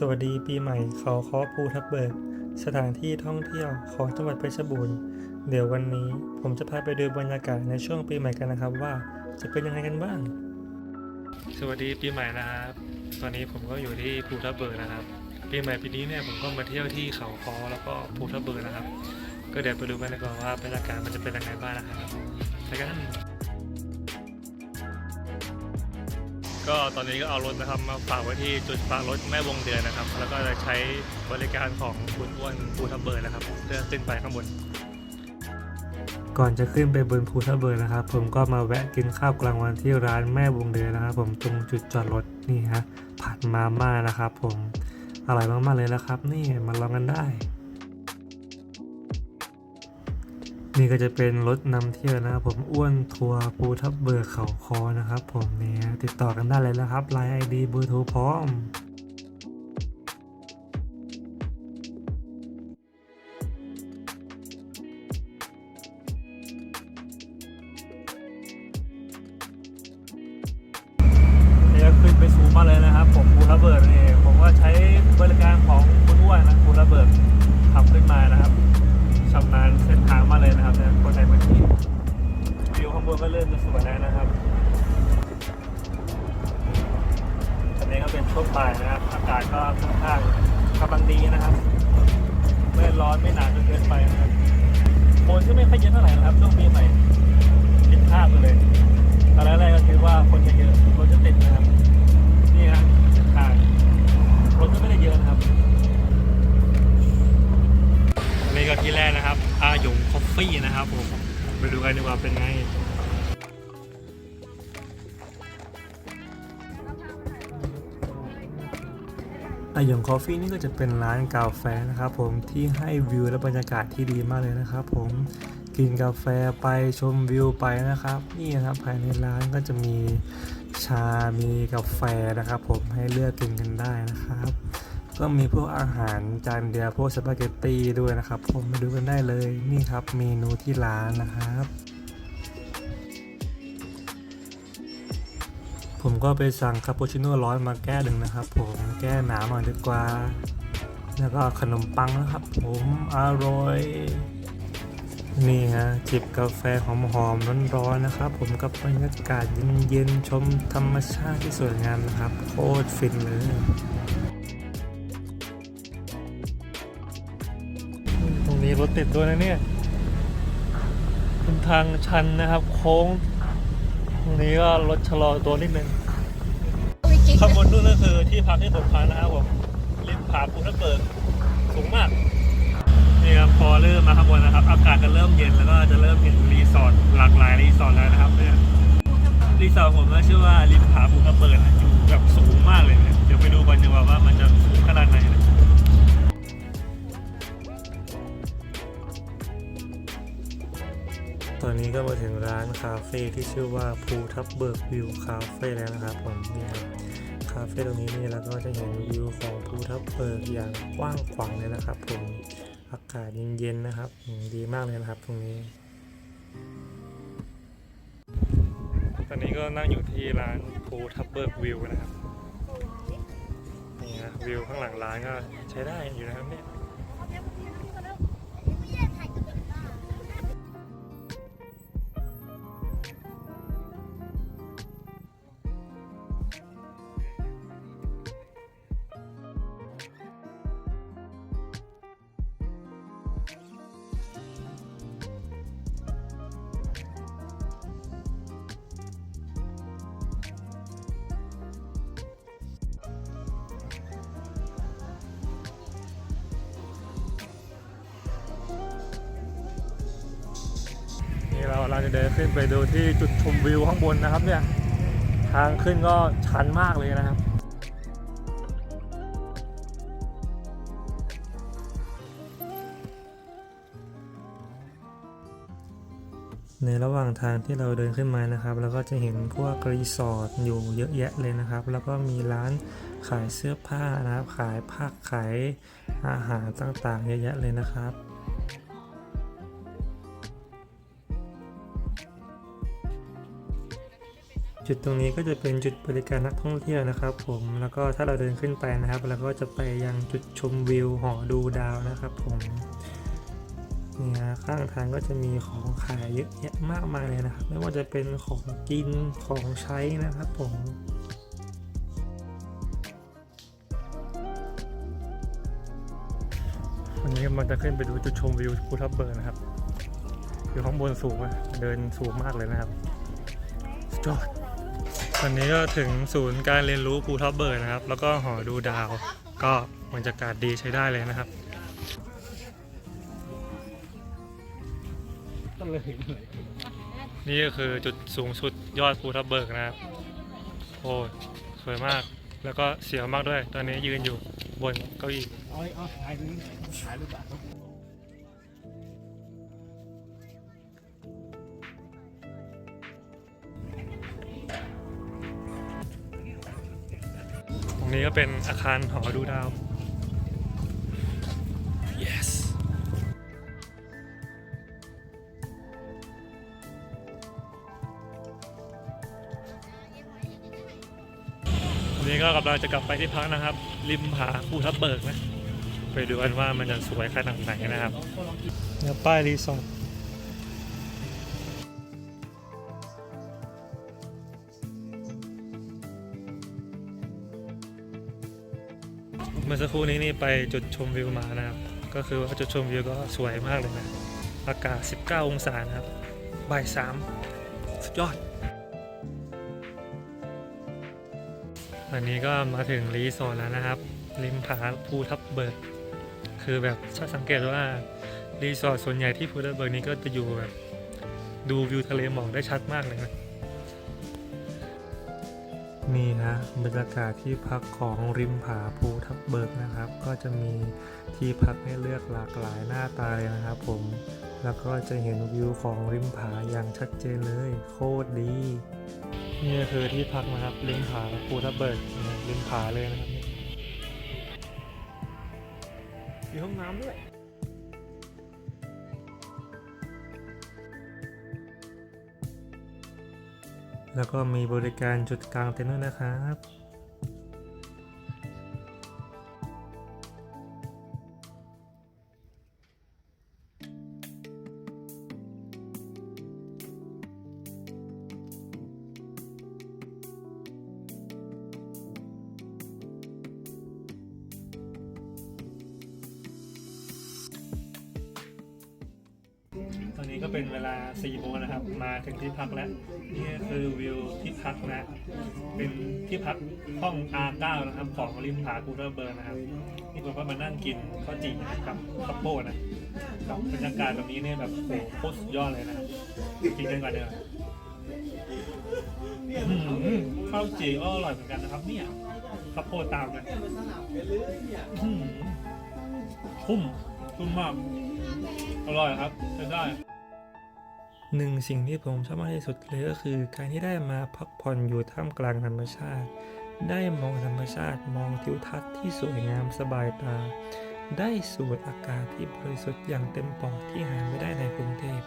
สวัสดีปีใหม่เขาคอภูทับเบิก สถานที่ท่องเที่ยวของจังหวัดเพชรบูรณ์เดี๋ยววันนี้ผมจะพาไปดูบรรยากาศในช่วงปีใหม่กันนะครับว่าจะเป็นยังไงกันบ้าง สวัสดีปีใหม่นะครับ ตอนนี้ผมก็อยู่ที่ภูทับเบิกนะครับ ปีใหม่ปีนี้เนี่ยผมก็มาเที่ยวที่เขาคอแล้วก็ภูทับเบิกนะครับ ก็เดี๋ยวไปดูกันดีกว่อนว่าบรรยากาศมันจะเป็นยังไงบ้างนะครับไปกัน ก็ตอนนี้ก็เอารถนะครับมาฝากไว้ที่จุดฝากรถแม่วงเดือนนะครับ แล้วก็จะใช้บริการของคุณอ้วนภูทับเบิร์นะครับเพื่อขึ้นไปข้างบน ก่อนจะขึ้นไปบนภูทับเบิร์นะครับ ผมก็มาแวะกินข้าวกลางวันที่ร้านแม่วงเดือนนะครับ ผมตรงจุดจอดรถนี่ฮะผัดมาม่านะครับ ผมอร่อยมากๆเลยนะครับ นี่มาลองกันได้ นี่ก็จะเป็นรถนำเที่ยวนะครับผมอ้วนทัวร์ภูทับเบิกเขาคอนะครับ ผมเนี่ยติดต่อกันได้เลยนะครับไลน์ไอดีเบอร์โทรพร้อม ไปดูกันดีกว่าเป็นไงอาหยงคอฟฟี่นี่ก็จะเป็นร้านกาแฟนะครับผมที่ให้วิวและบรรยากาศที่ดีมากเลยนะครับผมกินกาแฟไปชมวิวไปนะครับนี่นะครับภายในร้านก็จะมีชา มีกาแฟนะครับผมให้เลือกกินกันได้นะครับ ก็มีพวกอาหารจานเดียวพวกสปาเกตตีด้วยนะครับผมมาดูกันได้เลยนี่ครับเมนูที่ร้านนะครับ ผมก็ไปสั่งคาปูชิโน่ร้อนมาแก้หนึ่งนะครับ ผมแก้หนาวหน่อยดีกว่า แล้วก็ขนมปังนะครับ ผมอร่อยนี่ฮะจิบกาแฟหอมๆร้อนๆนะครับ ผมกับบรรยากาศเย็นๆชมธรรมชาติที่สวยงามนะครับโคตรฟินเลย รถติดด้วยนะเนี่ยเป็นทางชันนะครับ โค้งตรงนี้ก็รถชะลอตัวนิดนึงข้างบนนู่นก็คือที่พักที่ผมพักนะครับผมริมผาภูทับเบิกสูงมากนี่ครับพอเริ่มมาข้างบนนะครับ อากาศจะเริ่มเย็นแล้วก็จะเริ่มเห็นรีสอร์ทหลากหลายรีสอร์ทแล้วนะครับเนี่ยรีสอร์ทผมก็ชื่อว่าริมผาภูทับเบิกอยู่แบบสูงมากเลยเนี่ยเดี๋ยวไปดูกันดีกว่าว่ามันจะสูงขนาดไหนนะ ตอนนี้ก็มาถึงร้านคาเฟ่ที่ชื่อว่าภูทับเบิกวิวคาเฟ่แล้วนะครับผมนี่ครับคาเฟ่ตรงนี้นี่เราก็จะเห็นวิวของภูทับเบิกอย่างกว้างขวางเลยนะครับผมอากาศเย็นๆนะครับดีมากเลยนะครับ ตรงนี้ ตอนนี้ก็นั่งอยู่ที่ร้านภูทับเบิกวิวนะครับนี่นะวิวข้างหลังร้านก็ใช้ได้อยู่นะครับเนี่ย เราจะเดินขึ้นไปดูที่จุดชมวิวข้างบนนะครับเนี่ยทางขึ้นก็ชันมากเลยนะครับในระหว่างทางที่เราเดินขึ้นมานะครับเราก็จะเห็นพวกรีสอร์ทอยู่เยอะแยะเลยนะครับ แล้วก็มีร้านขายเสื้อผ้านะครับ ขายผักขายอาหารต่างๆ เยอะแยะเลยนะครับ จุดตรงนี้ก็จะเป็นจุดบริการนักท่องเที่ยวนะครับ ผมแล้วก็ถ้าเราเดินขึ้นไปนะครับเราก็จะไปยังจุดชมวิวหอดูดาวนะครับ ผมเนี่ยข้างทางก็จะมีของขายเยอะแยะมากมายเลยนะครับ ไม่ว่าจะเป็นของกินของใช้นะครับผมวันนี้มันจะขึ้นไปดูจุดชมวิวภูทับเบิกนะครับอยู่ข้างบนสูงอะเดินสูงมากเลยนะครับสุดยอด ตอนนี้ก็ถึงศูนย์การเรียนรู้ภูทับเบิกนะครับ แล้วก็หอดูดาว ก็บรรยากาศดีใช้ได้เลยนะครับนี่ก็คือจุดสูงสุดยอดภูทับเบิกนะครับ โอ้ยสวยมาก แล้วก็เสียวมากด้วย ตอนนี้ยืนอยู่บนเก้าอี้ รูปแบบตรงนี้ก็เป็นอาคารหอดูดาว yes วันนี้ก็กำลังจะกลับไปที่พักนะครับ ริมผาภูทับเบิกนะ ไปดูกันว่ามันจะสวยขนาดไหนนะครับเนี่ยป้ายรีสอร์ท มื่อสักครู่นี้นี่ไปจุดชมวิวมานะครับ ก็คือว่าจุดชมวิวก็สวยมากเลยนะ อากาศ 19 องศานะครับ บ่ายสามสุดยอด วันนี้ก็มาถึงรีสอร์ทแล้วนะครับ ริมผาภูทับเบิก คือแบบถ้าสังเกตว่ารีสอร์ทส่วนใหญ่ที่ภูทับเบิกนี้ก็จะอยู่แบบดูวิวทะเลหมอกได้ชัดมากเลยนะ นี่นะบรรยากาศที่พักของริมผาภูทับเบิกนะครับ ก็จะมีที่พักให้เลือกหลากหลายหน้าตาเลยนะครับผม แล้วก็จะเห็นวิวของริมผาอย่างชัดเจนเลย โคตรดีนี่ก็คือที่พักนะครับริมผาภูทับเบิกริมผาเลยนะครับมีห้องน้ำด้วย แล้วก็มีบริการจุดกลางเต็นท์ด้วยนะครับ นี้ก็เป็นเวลา4โมงนะครับ มาถึงที่พักแล้ว นี่คือวิวที่พักนะ เป็นที่พักห้อง R9 นะครับของริมผาคูเรอร์เบิร์นนะครับ นี่ผมก็มานั่งกินข้าวจี่กับข้าวโพดนะกับบรรยากาศแบบนี้เนี่ยแบบโอ้โหโคตรสุดยอดเลยนะกินกันก่อนเดี๋ยวอืมข้าวจี่ก็อร่อยเหมือนกันนะครับ เนี่ยข้าวโพดตามเลยอืมคุ้มคุ้มมาก อร่อยครับใช้ได้ หนึ่งสิ่งที่ผมชอบมากที่สุดเลยก็คือ การที่ได้มาพักผ่อนอยู่ท่ามกลางธรรมชาติ ได้มองธรรมชาติมองทิวทัศน์ที่สวยงามสบายตา ได้สูดอากาศที่บริสุทธิ์อย่างเต็มปอดที่หาไม่ได้ในกรุงเทพ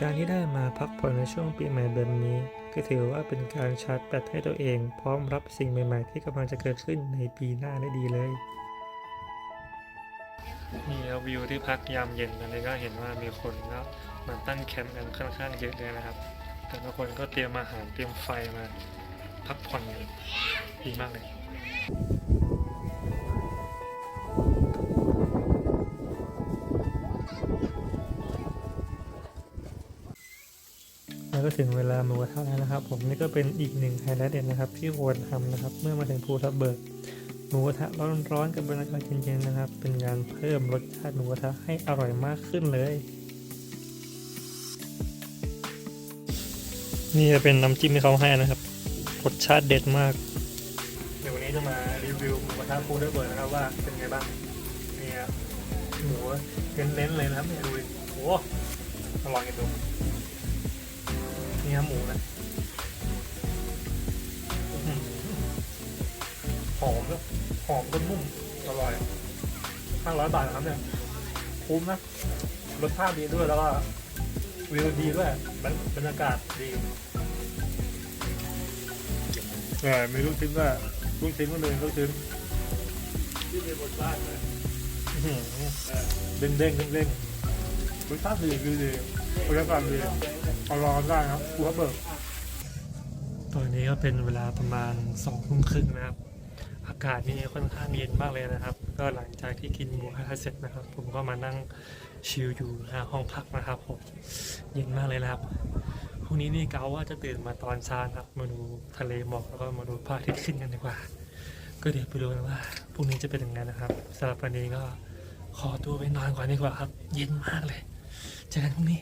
การที่ได้มาพักผ่อนในช่วงปีใหม่แบบนี้ ก็ถือว่าเป็นการชาร์จแบตให้ตัวเอง พร้อมรับสิ่งใหม่ ๆ ที่กำลังจะเกิดขึ้นในปีหน้าได้ดีเลยนี่วิวที่พักยามเย็นอันนี้ก็เห็นว่ามีคนก็ มาตั้งแคมป์กันค่อนข้างเยอะเลยนะครับ แต่ละคนก็เตรียมอาหารเตรียมไฟมาพักผ่อนกันดีมากเลยแล้วก็ถึงเวลาหมูกระทะแล้วนะครับ ผมนี่ก็เป็นอีกหนึ่งไฮไลท์เด็ดนะครับ ที่ควรทำนะครับ เมื่อมาถึงภูทับเบิกหมูกระทะร้อนๆกับบรรยากาศเย็นๆนะครับ เป็นการเพิ่มรสชาติหมูกระทะให้อร่อยมากขึ้นเลย นี่จะเป็นน้ำจิ้มที่เขาให้นะครับรสชาติเด็ดมาก เดี๋ยววันนี้จะมารีวิวหมูกระทะฟูดเบิร์นะครับว่าเป็นไงบ้างนี่ครับหมูเน้นๆเลยนะครับเนี่ยดูดิโอ้มาลองกันดูนี่ครับหมูนะหอมด้วยหอมจนนุ่มอร่อยห้าร้อยบาทนะครับเนี่ยคุ้มนะรสชาติดีด้วยแล้วก็ วิวดีด้วยบรรบรรยากาศดีแต่มีลูกชิ้นว่าลูกชิ้นก็เลยลูกชิ้นที่เป็นบนบ้านเลยเด้งเด้งเด้งเด้งรสชาติดีดีดีบรรยากาศดีเอาลองได้ครับกูว่าเบิกตอนนี้ก็เป็นเวลาประมาณสองทุ่มครึ่งนะครับ อากาศนี่ค่อนข้างเย็นมากเลยนะครับ ก็หลังจากที่กินหมูกระทะเสร็จนะครับ ผมก็มานั่งชิลอยู่หน้าห้องพักนะครับผมเย็นมากเลยนะครับพรุ่งนี้นี่เกาว่าจะตื่นมาตอนเช้าครับ มาดูทะเลหมอกแล้วก็มาดูพระอาทิตย์ขึ้นกันดีกว่า ก็เดี๋ยวไปดูกันว่าพรุ่งนี้จะเป็นยังไงนะครับสำหรับวันนี้ก็ขอตัวไปนอนก่อนดีกว่าครับ เย็นมากเลยเจอกันพรุ่งนี้